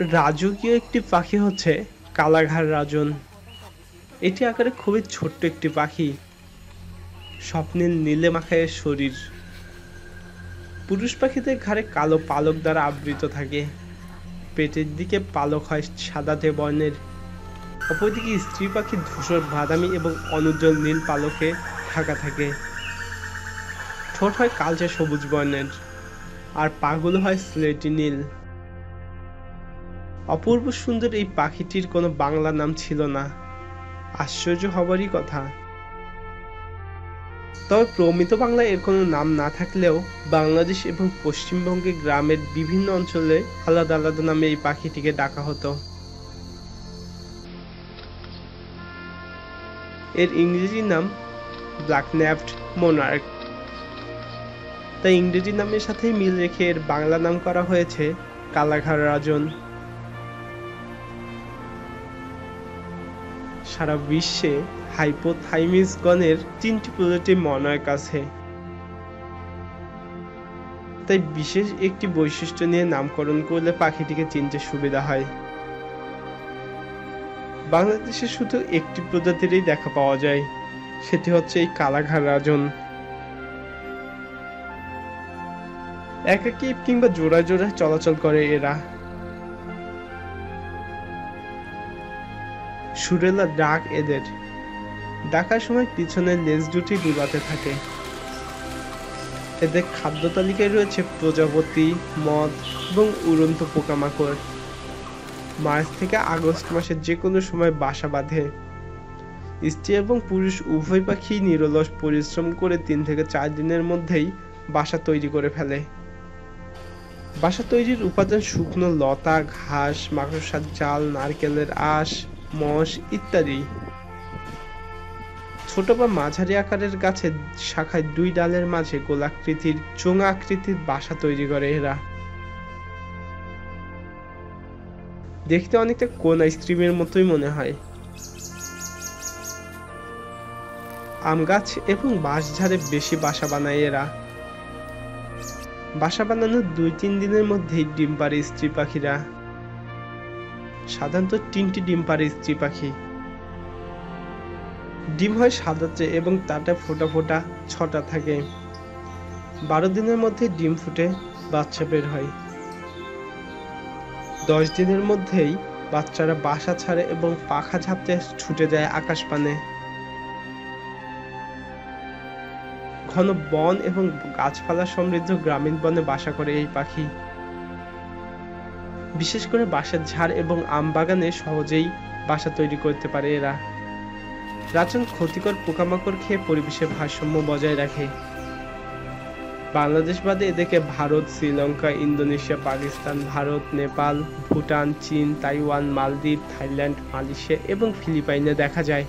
রাজকীয় একটি পাখি হচ্ছে কালাঘাড় রাজন। এটি আকারে খুবই ছোট্ট একটি পাখি। স্বপ্নের নীলে মাখায় শরীর। পুরুষ পাখিদের ঘাড়ে কালো পালক দ্বারা আবৃত থাকে। পেটের দিকে পালক হয় সাদাতে বর্ণের। অপরদিকে স্ত্রী পাখি ধূসর বাদামি এবং অনুজ্জ্বল নীল পালকে ঢাকা থাকে। ঠোঁট হয় কালচে সবুজ বর্ণের। আর পাগুলো হয় স্লেটি নীল। অপূর্ব সুন্দর এই পাখিটির কোনো বাংলা নাম ছিল না। আশ্চর্য হবারই কথা। তবে প্রমিত বাংলায় এর কোনো নাম না থাকলেও বাংলাদেশ এবং পশ্চিমবঙ্গে গ্রামের বিভিন্ন অঞ্চলে আলাদা আলাদা নামে এই পাখিটিকে ডাকা হতো। এর ইংরেজি নাম ব্ল্যাক ন্যাপড মোনার্ক। তাই ইংরেজি নামের সাথেই মিল রেখে এর বাংলা নাম করা হয়েছে কালাঘাড় রাজন। সারা বিশ্বে হাইপোথাইমিসগণের তিনটি প্রজাতি মনয়েক আছে তাই বিশেষ একটি বৈশিষ্ট্য নিয়ে নামকরণ করলে পাখিটিকে চিনতে সুবিধা হয়। বাংলাদেশে শুধু একটি প্রজাতিরই দেখা পাওয়া যায়, সেটি হচ্ছে এই কালাঘার রাজন। একাকী কিংবা জোড়ায় জোড়ায় চলাচল করে এরা। সুরেলা ডাক এদের। ডাকার সময় পিছনের লেজ দুটি দুলাতে থাকে। এদের খাদ্য তালিকায় রয়েছে প্রজাপতি, মদ এবং উড়ন্ত পোকামাকড়। মার্চ থেকে আগস্ট মাসের যে কোনো সময় বাসা বাঁধে। স্ত্রী এবং পুরুষ উভয় পাখি নিরলস পরিশ্রম করে তিন থেকে চার দিনের মধ্যেই বাসা তৈরি করে ফেলে। বাসা তৈরির উপাদান শুকনো লতা, ঘাস, মাকড়সার জাল, নারকেলের আঁশ মশ ইত্যাদি। ছোট বা মাঝারি আকারের গাছের শাখায় দুই ডালের মাঝে গোলাকৃতির চোঙা আকৃতির বাসা তৈরি করে এরা। দেখতে অনেকটা কোন আইসক্রিমের মতোই মনে হয়। আম গাছ এবং বাঁশঝাড়ে বেশি বাসা বানায় এরা। বাসা বানানোর দুই তিন দিনের মধ্যেই ডিম পারে স্ত্রী পাখিরা। সাধারণত তিনটি ডিম পারে স্ত্রী পাখি। ডিম হয় সাদাতে এবং তাতে ফোটা ফোটা ছটা থাকে। বারো দিনের মধ্যে ডিম ফুটে, বাচ্চা বের হয়। দশ দিনের মধ্যেই বাচ্চারা বাসা ছাড়ে এবং পাখা ঝাপতে ছুটে যায় আকাশ পানে। ঘন বন এবং গাছপালা সমৃদ্ধ গ্রামীণ বনে বাসা করে এই পাখি। বিশেষ করে বাসার ঝাড় এবং আম বাগানে সহজেই বাসা তৈরি করতে পারে এরা। রাজন ক্ষতিকর পোকামাকড় খেয়ে পরিবেশের ভারসাম্য বজায় রাখে। বাংলাদেশ বাদে এদেরকে ভারত, শ্রীলঙ্কা, ইন্দোনেশিয়া, পাকিস্তান, ভারত, নেপাল, ভুটান, চীন, তাইওয়ান, মালদ্বীপ, থাইল্যান্ড, মালয়েশিয়া এবং ফিলিপাইনে দেখা যায়।